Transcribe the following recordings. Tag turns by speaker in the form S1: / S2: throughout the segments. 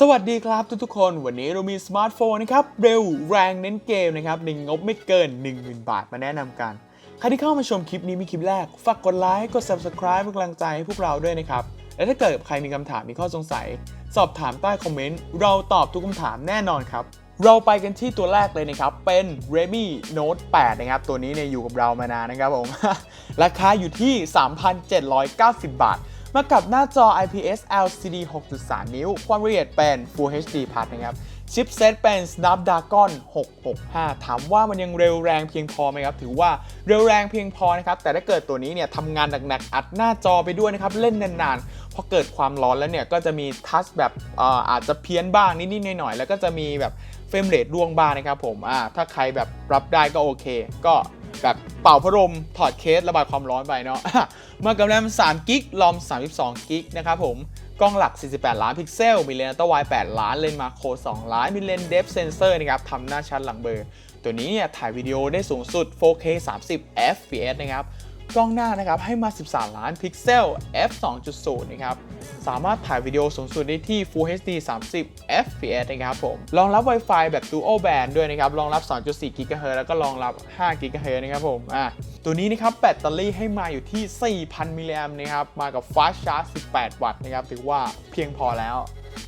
S1: สวัสดีครับทุกๆคน วันนี้เรามีสมาร์ทโฟนนะครับ เร็วแรงเน้นเกมนะครับในงบไม่เกิน 10,000 บาทมาแนะนำกัน ใครที่เข้ามาชมคลิปนี้มีคลิปแรก ฝากกดไลค์กด Subscribe เป็นกำลังใจให้พวกเราด้วยนะครับ และถ้าเกิดใครมีคำถามมีข้อสงสัย สอบถามใต้คอมเมนต์ เราตอบทุกคำถามแน่นอนครับ เราไปกันที่ตัวแรกเลยนะครับ เป็น Redmi Note 8 นะครับ ตัวนี้เนี่ยอยู่กับเรามานานนะครับผม ราคาอยู่ที่ 3,790 บาท มากับหน้าจอ IPS LCD 6.3 นิ้ว ความละเอียดเป็น Full HD Plus นะครับ ชิปเซตเป็น Snapdragon 665 ถามว่ามันยังเร็วแรงเพียงพอไหมครับ ถือว่าเร็วแรงเพียงพอนะครับ แต่ถ้าเกิดตัวนี้เนี่ยทำงานหนักๆ อัดหน้าจอไปด้วยนะครับ เล่นนานๆ พอเกิดความร้อนแล้วเนี่ย ก็จะมีทัชแบบเอ่ออาจจะเพี้ยนบ้างนิดๆหน่อยๆ แล้วก็จะมีแบบเฟรมเรทร่วงบ้างนะครับผมอ่าถ้าใครแบบรับได้ก็โอเค ก็ แบบเป่าพัดลมถอดเคสระบายความร้อนไปเนาะมากับแรม3กิกลอม 32กิกนะครับผมกล้องหลัก 48 ล้านพิกเซล มีเลนส์อัลตร้าไวด์8ล้าน เลนส์มาโคร 2 ล้าน มีเลนส์เดฟเซนเซอร์นะครับ ทำหน้าชัดหลังเบอร์ ตัวนี้เนี่ยถ่ายวิดีโอได้สูงสุด 4K 30 fps นะครับ กล้องหน้านะครับให้มา 13 ล้านพิกเซล f 2.0 นะครับสามารถถ่ายวิดีโอสูงสุดได้ที่ Full HD 30 fps นะครับผม รองรับ Wi-Fi แบบ Dual Band ด้วยนะครับ รองรับ 2.4 GHz แล้วก็รองรับ 5 GHz นะครับผม อะ ตัวนี้นะครับแบตเตอรี่ให้มาอยู่ที่ 4,000 มิลลิแอมป์นะครับ มากับ Fast Charge 18 วัตต์นะครับ ถือว่าเพียงพอแล้ว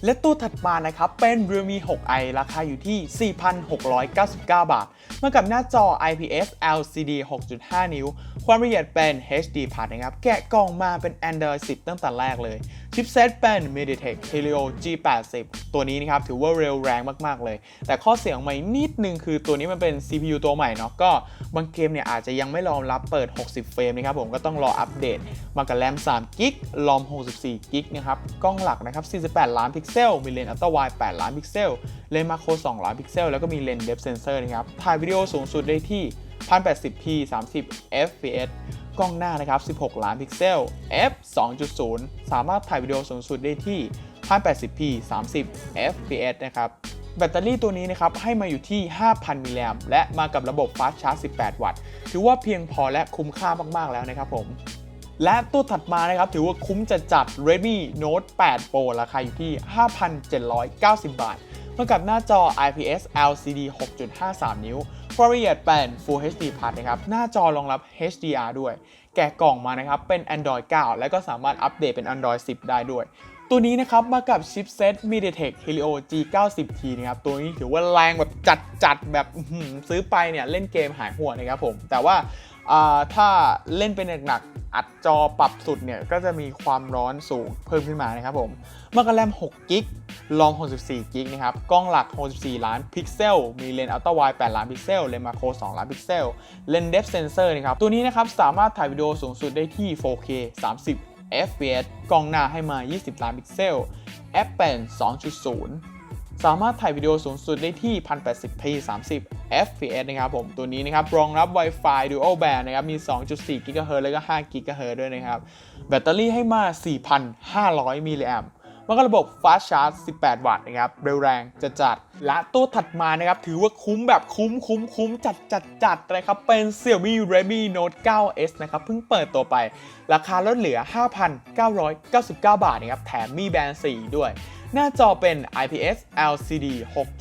S1: และตัวถัดมานะครับเป็น Realme 6i ราคาอยู่ที่ 4,699 บาท มากับหน้าจอ IPS LCD 6.5 นิ้ว ความละเอียดเป็น HD นะครับ แกะกล่องมาเป็น Android 10 ตั้งแต่แรกเลย ชิปเซตเป็น MediaTek Helio G80 ตัวนี้นะครับถือว่าเร็วแรงมากๆเลย แต่ข้อเสียของมันนิดนึงคือตัวนี้มันเป็น CPU ตัวใหม่เนาะก็บางเกมเนี่ยอาจจะยังไม่รองรับเปิด 60 เฟรมนะครับผมก็ต้องรออัปเดต มากับแรม3กิกลอม 64กิกนะครับกล้องหลักนะครับ 48 ล้านพิกเซล มีเลนส์อัลตร้าไวด์8ล้านพิกเซล เลนส์มาโคร2ล้านพิกเซล แล้วก็มีเลนส์เดฟเซนเซอร์นะครับถ่ายวิดีโอสูงสุดได้ที่ 1080p 30 fps กล้องหน้านะครับ 16 ล้านพิกเซล f 2.0 สามารถถ่ายวิดีโอสูงสุดได้ที่ 1080p 30 fps นะครับ แบตเตอรี่ตัวนี้นะครับให้มาอยู่ที่ 5,000 มิลลิแอมป์และมากับระบบ Fast Charge 18 วัตต์ ถือว่าเพียงพอและคุ้มค่ามากๆแล้วนะครับผมและตัวถัดมานะครับ ถือว่าคุ้มจะจัด Redmi Note 8 Pro ราคาอยู่ที่ 5,790 บาท มากับหน้าจอ IPS LCD 6.53 นิ้วความละเอียดเป็น Full HD Plus นะครับ หน้าจอรองรับ HDR ด้วย แกะกล่องมานะครับ เป็น Android 9 และก็สามารถอัปเดตเป็น Android 10 ได้ด้วย ตัวนี้นะครับ มากับชิปเซต MediaTek Helio G90T นะครับ ตัวนี้ถือว่าแรงแบบจัดจัดๆแบบซื้อไปเนี่ย เล่นเกมหายห่วนะครับผม แต่ว่าถ้าเล่นเป็นหนัก อัดจอปรับสุดเนี่ยก็จะมีความร้อนสูงเพิ่มขึ้นมานะครับผมมากับแรม6กิกลอง64กิกนะครับ กล้องหลัก 64 ล้านพิกเซล มีเลนส์อัลตร้าไวด์8ล้านพิกเซล เลนส์มาโคร 2 ล้านพิกเซล เลนส์เดฟเซนเซอร์นะครับ ตัวนี้นะครับสามารถถ่ายวิดีโอสูงสุดได้ที่ 4K 30 fps กล้องหน้าให้มา 20 ล้านพิกเซล f เป็น2.0 สามารถถ่ายวิดีโอสูงสุดได้ที่ 1080p 30 fps นะครับผม ตัวนี้นะครับ รองรับ Wi-Fi Dual Band นะครับ มี 2.4 GHz แล้วก็ 5 GHz ด้วยนะครับ แบตเตอรี่ให้มา 4,500 มิลลิแอมป์มันก็ระบบ Fast Charge 18 วัตต์นะครับ เร็วแรงจะจัด และตัวถัดมานะครับ ถือว่าคุ้มแบบคุ้มคุ้มคุ้มจัดจัดจัดนะครับ เป็น Xiaomi Redmi Note 9s นะครับ เพิ่งเปิดตัวไป ราคาลดเหลือ 5,999 บาทนะครับ แถมมีแบนด์4ด้วย หน้าจอเป็น IPS LCD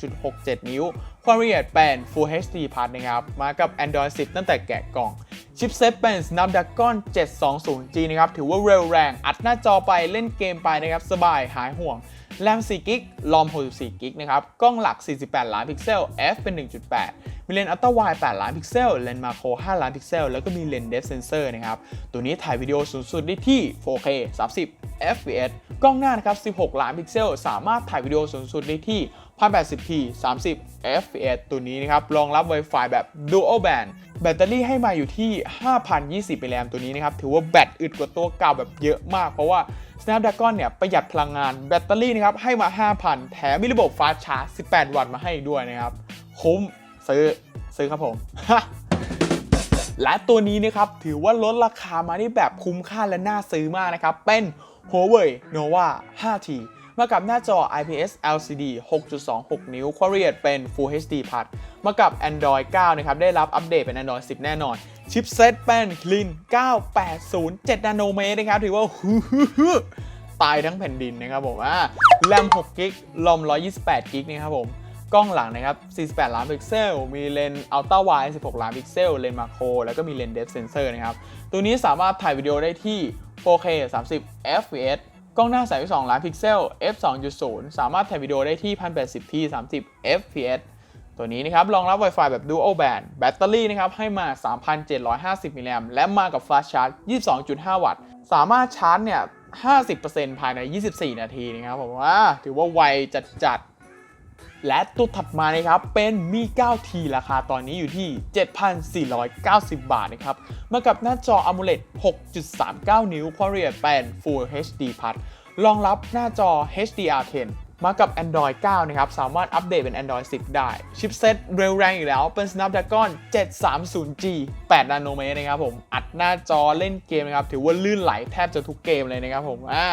S1: 6.67 นิ้ว ความละเอียดเป็น Full HD Plus นะครับ มากับ Android 10 ตั้งแต่แกะกล่อง ชิปเซตเป็น Snapdragon 720G นะครับ ถือว่าเร็วแรง อัดหน้าจอไปเล่นเกมไปนะครับ สบายหายห่วง แรม 4 กิกลอม 64 กิกนะครับ กล้องหลัก 48 ล้านพิกเซล f เป็น 1.8มีเลนส์อัลตร้าไวด์8ล้านพิกเซล เลนส์มาโคร 5 ล้านพิกเซล แล้วก็มีเลนส์เดฟเซนเซอร์นะครับ ตัวนี้ถ่ายวิดีโอสูงสุดได้ที่ 4K 30 fps กล้องหน้านะครับ 16 ล้านพิกเซล สามารถถ่ายวิดีโอสูงสุดได้ที่ 1080p 30 fps ตัวนี้นะครับ รองรับ Wi-Fi แบบ Dual Band แบตเตอรี่ให้มาอยู่ที่ 5,020มิลลิแอมป์ตัวนี้นะครับ ถือว่าแบตอึดกว่าตัวเก่าแบบเยอะมาก เพราะว่า Snapdragon เนี่ย ประหยัดพลังงานแบตเตอรี่นะครับ ให้มา 5,000 แถมมีระบบ Fast Charge 18 วัตต์มาให้ด้วยนะครับ คุ้มซื้อซื้อครับผมและตัวนี้นะครับถือว่าลดราคามาได้แบบคุ้มค่าและน่าซื้อมากนะครับ เป็น Huawei Nova 5T มากับหน้าจอ IPS LCD 6.26 นิ้วความละเอียดเป็น Full HD Plus มากับ Android 9 นะครับ ได้รับอัปเดตเป็น Android 10 แน่นอน ชิปเซตเป็น l i n 980 7 นาโนเมตรนะครับ ถือว่าตายทั้งแผ่นดินนะครับผมอ่าแรม6กิกลอม128กิกนะครับผม กล้องหลังนะครับ 48 ล้านพิกเซล มีเลนส์อัลตร้าไวด์16 ล้านพิกเซล เลนส์มาโคร แล้วก็มีเลนส์เดฟเซนเซอร์นะครับ ตัวนี้สามารถถ่ายวิดีโอได้ที่ 4K 30 fps กล้องหน้า 32 ล้านพิกเซล f 2.0 สามารถถ่ายวิดีโอได้ที่ 1080p 30 fps ตัวนี้นะครับรองรับ Wi-Fi แบบ Dual Band แบตเตอรี่นะครับให้มา 3,750 มิลลิแอมและมากับ Fast Charge 22.5 วัตต์ สามารถชาร์จเนี่ย 50%ภายใน 24 นาทีนะครับผมว่าถือว่าไวจัดๆ และตัวถัดมานะครับเป็นมี 9T ราคาตอนนี้อยู่ที่ 7,490 บาทนะครับ มากับหน้าจอ AMOLED 6.39 นิ้วความละเอียดเป็น Full HD Plus รองรับหน้าจอ HDR10 มากับ Android 9 นะครับ สามารถอัปเดตเป็น Android 10 ได้ ชิปเซ็ตเร็วแรงอีกแล้ว เป็น Snapdragon 730G 8 นาโนเมตรนะครับผม อัดหน้าจอเล่นเกมนะครับ ถือว่าลื่นไหลแทบจะทุกเกมเลยนะครับผม อ่า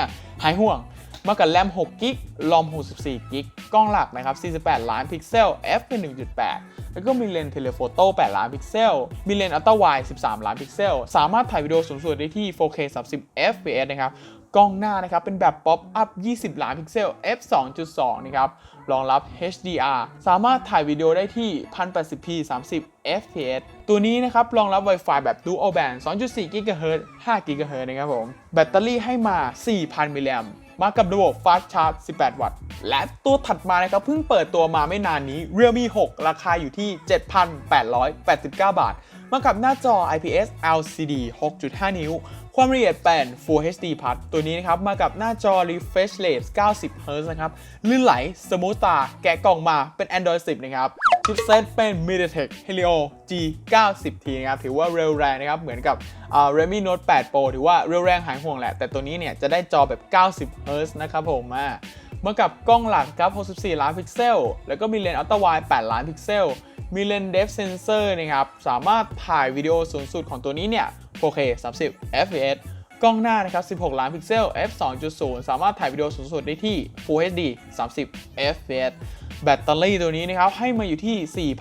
S1: หายห่วง มากับแรม6กิกลอม64กิกกล้องหลักนะครับ 48 ล้านพิกเซล f เป็น1.8 แล้วก็มีเลนส์เทเลโฟโต้ 8 ล้านพิกเซล มีเลนส์อัลตร้าไวด์13 ล้านพิกเซล สามารถถ่ายวิดีโอสูงสุดได้ที่ 4K 30 fps นะครับกล้องหน้านะครับ เป็นแบบป๊อปอัพ 20 ล้านพิกเซล f 2.2 นะครับ รองรับ HDR สามารถถ่ายวิดีโอได้ที่ 1080p 30 fps ตัวนี้นะครับ รองรับ Wi-Fi แบบ Dual Band 2.4 GHz 5 GHz นะครับผม แบตเตอรี่ให้มา 4,000 มิลลิแอม มากับระบบ Fast Charge 18 วัตต์ และตัวถัดมานะครับเพิ่งเปิดตัวมาไม่นานนี้ Realme 6 ราคาอยู่ที่ 7,889 บาท มากับหน้าจอ IPS LCD 6.5 นิ้ว ความละเอียดเป็น Full HD Plus ตัวนี้นะครับ มากับหน้าจอ Refresh Rate 90 Hz นะครับ ลื่นไหล สมูทตา แกะกล่องมาเป็น Android 10 นะครับ ชิปเซตเป็น MediaTek Helio G90T นะครับ ถือว่าเร็วแรงนะครับ เหมือนกับ Redmi Note 8 Pro ถือว่าเร็วแรงหายห่วงแหละ แต่ตัวนี้เนี่ยจะได้จอแบบ 90 Hz นะครับผมอ่าเมื่อกับกล้องหลักครับ 64 ล้านพิกเซล แล้วก็มีเลนส์อัลตร้าไวด์8ล้านพิกเซล มีเลนส์ Depth Sensor นะครับ สามารถถ่ายวิดีโอสูงสุดของตัวนี้เนี่ย 4K 30 fps กล้องหน้านะครับ 16 ล้านพิกเซล f 2.0 สามารถถ่ายวิดีโอสูงสุดได้ที่ Full HD 30 fps แบตเตอรี่ตัวนี้นะครับให้มาอยู่ที่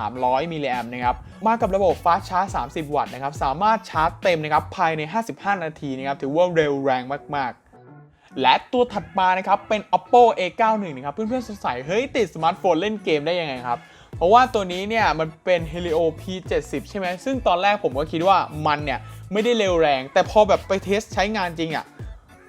S1: 4,300 มิลลิแอมนะครับ มากับระบบ Fast Charge 30 วัตต์นะครับ สามารถชาร์จเต็มนะครับภายใน 55 นาทีนะครับ ถือว่าเร็วแรงมาก ๆ และตัวถัดมานะครับเป็น Oppo A91 นะครับ เพื่อนๆสงสัย เฮ้ย ติดสมาร์ทโฟนเล่นเกมได้ยังไงครับ เพราะว่าตัวนี้เนี่ยมันเป็น Helio P70 ใช่ไหมซึ่งตอนแรกผมก็คิดว่ามันเนี่ยไม่ได้เร็วแรง แต่พอแบบไปเทสใช้งานจริงอะ่ะ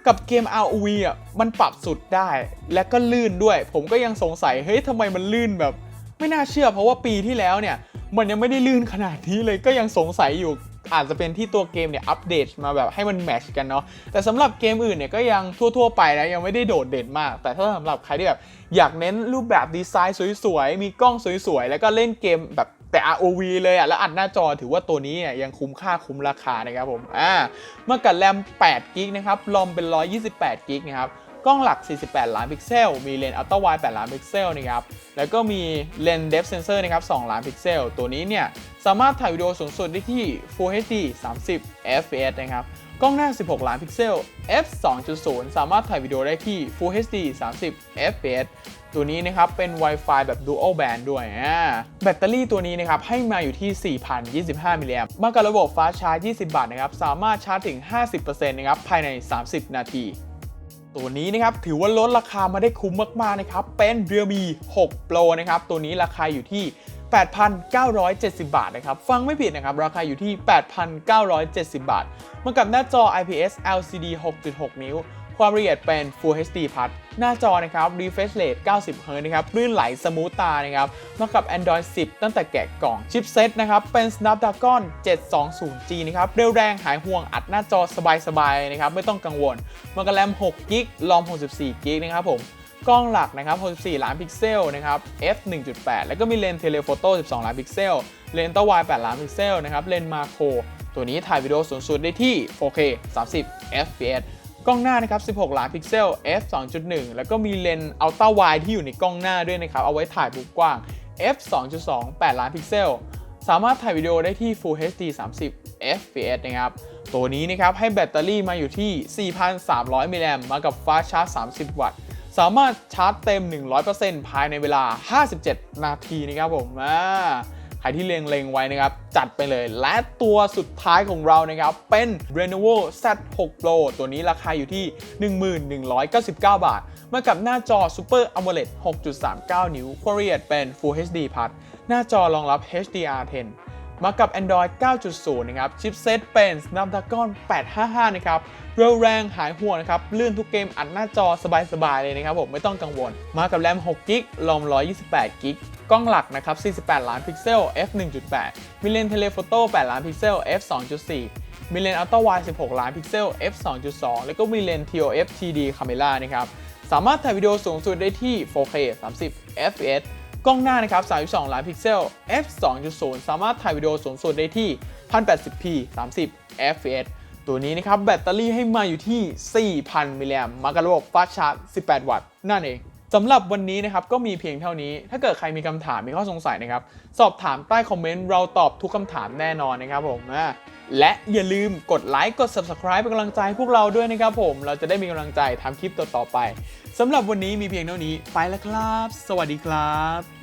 S1: กับเกม ROV อะมันปรับสุดได้และก็ลื่นด้วย ผมก็ยังสงสัยเฮ้ยทำไมมันลื่นแบบ ไม่น่าเชื่อเพราะว่าปีที่แล้วเนี่ยมันยังไม่ได้ลื่นขนาดนี้เลยก็ยังสงสัยอยู่ อาจจะเป็นที่ตัวเกมเนี่ยอัปเดตมาแบบให้มันแมชกันเนาะแต่สำหรับเกมอื่นเนี่ยก็ยังทั่วๆไปนะยังไม่ได้โดดเด่นมาก แต่ถ้าสำหรับใครที่แบบอยากเน้นรูปแบบดีไซน์สวยๆ มีกล้องสวยๆ แล้วก็เล่นเกมแบบแต่ ROV เลยอะ แล้วอัดหน้าจอถือว่าตัวนี้เนี่ยยังคุ้มค่าคุ้มราคานะครับผม อ่า เมื่อกับแรม8กิกนะครับ รอมเป็น 128กิกนะครับ กล้องหลัก 48 ล้านพิกเซล มีเลนส์อัลตร้าไวด์8ล้านพิกเซลนะครับ แล้วก็มีเลนส์ Depth Sensor นะครับ 2 ล้านพิกเซล ตัวนี้เนี่ย สามารถถ่ายวิดีโอสูงสุดได้ที่ Full HD 30 fps นะครับ กล้องหน้า 16 ล้านพิกเซล f 2.0 สามารถถ่ายวิดีโอได้ที่ Full HD 30 fps ตัวนี้นะครับเป็น Wi-Fi แบบ Dual Band ด้วยอ่าแบตเตอรี่ตัวนี้นะครับให้มาอยู่ที่ 4,025 มิลลิแอมป์มากับระบบ Fast Charge 20 บาทนะครับ สามารถชาร์จถึง 50%นะครับภายใน 30 นาที ตัวนี้นะครับถือว่าลดราคามาได้คุ้มมากๆนะครับเป็น Realme 6 Pro นะครับตัวนี้ราคาอยู่ที่ 8,970 บาทนะครับ ฟังไม่ผิดนะครับ ราคาอยู่ที่ 8,970 บาท มากับหน้าจอ IPS LCD 6.6 นิ้ว ความละเอียดเป็น Full HD Plus หน้าจอนะครับ Refresh Rate 90 Hz นะครับ ลื่นไหลสมูทตานะครับมากับ Android 10 ตั้งแต่แกะกล่อง ชิปเซตนะครับ เป็น Snapdragon 720G นะครับ เร็วแรงหายห่วงอัดหน้าจอสบายๆนะครับ ไม่ต้องกังวลมากับแรม6 g b รอม 64 g b นะครับผมกล้องหลักนะครับ 64 ล้านพิกเซลนะครับ f 1.8 แล้วก็มีเลนส์เทเลโฟโต้ 12 ล้านพิกเซล เลนส์อัลตร้าไวด์8ล้านพิกเซลนะครับ เลนส์มาโคร ตัวนี้ถ่ายวิดีโอสูงสุดได้ที่ 4K 30 fps ล้องหน้านะครับ 16 ล้านพิกเซล f 2.1 แล้วก็มีเลนส์อัลตร้าไวที่อยู่ในกล้องหน้าด้วยนะครับ เอาไว้ถ่ายมุมกว้าง f 2.2 8 ล้านพิกเซล สามารถถ่ายวิดีโอได้ที่ Full HD 30 fps นะครับ ตัวนี้นะครับให้แบตเตอรี่มาอยู่ที่ 4,300 มิลลิแอมป์มากับ Fast Charge 30 วัตต์ สามารถชาร์จเต็ม 100%ภายในเวลา 57 นาทีนะครับผมอ่า ใครที่เลงเลงๆไว้นะครับ จัดไปเลย และตัวสุดท้ายของเรานะครับ เป็น Lenovo Z6 Pro ตัวนี้ราคาอยู่ที่ 1199 บาท มากับหน้าจอ Super AMOLED 6.39 นิ้ว Quad เป็น Full HD Plus หน้าจอรองรับ HDR10 มากับ Android 9.0 นะครับ ชิปเซตเป็น Snapdragon 855 นะครับ เร็วแรงหายห่วงนะครับลื่นทุกเกมอัดหน้าจอสบายๆ เลยนะครับผม ไม่ต้องกังวล มากับแรม6กิกลม128กิก กล้องหลักนะครับ 48 ล้านพิกเซล f 1.8 มิเลนเทเลโฟโต้ 8 ล้านพิกเซล f 2.4 มิเลนอัลตร้าไว16 ล้านพิกเซล f 2.2 แล้วก็มิเลน TOF TD Camera นะครับ สามารถถ่ายวิดีโอสูงสุดได้ที่ 4K 30 fps กล้องหน้านะครับ 32 ล้านพิกเซล f 2.0 สามารถถ่ายวิดีโอสูงสุดได้ที่ 1080p 30 fps ตัวนี้นะครับ แบตเตอรี่ให้มาอยู่ที่ 4,000 มิลลิแอมมากระบบฟาชาร์จ 18 วัตต์ นั่นเอง สำหรับวันนี้นะครับก็มีเพียงเท่านี้ ถ้าเกิดใครมีคำถามมีข้อสงสัยนะครับ สอบถามใต้คอมเมนต์เราตอบทุกคำถามแน่นอนนะครับผมและอย่าลืมกดไลค์กด Subscribe เป็นกำลังใจให้พวกเราด้วยนะครับผม เราจะได้มีกำลังใจทำคลิปต่อๆไปสำหรับวันนี้มีเพียงเท่านี้ไปแล้วครับ สวัสดีครับ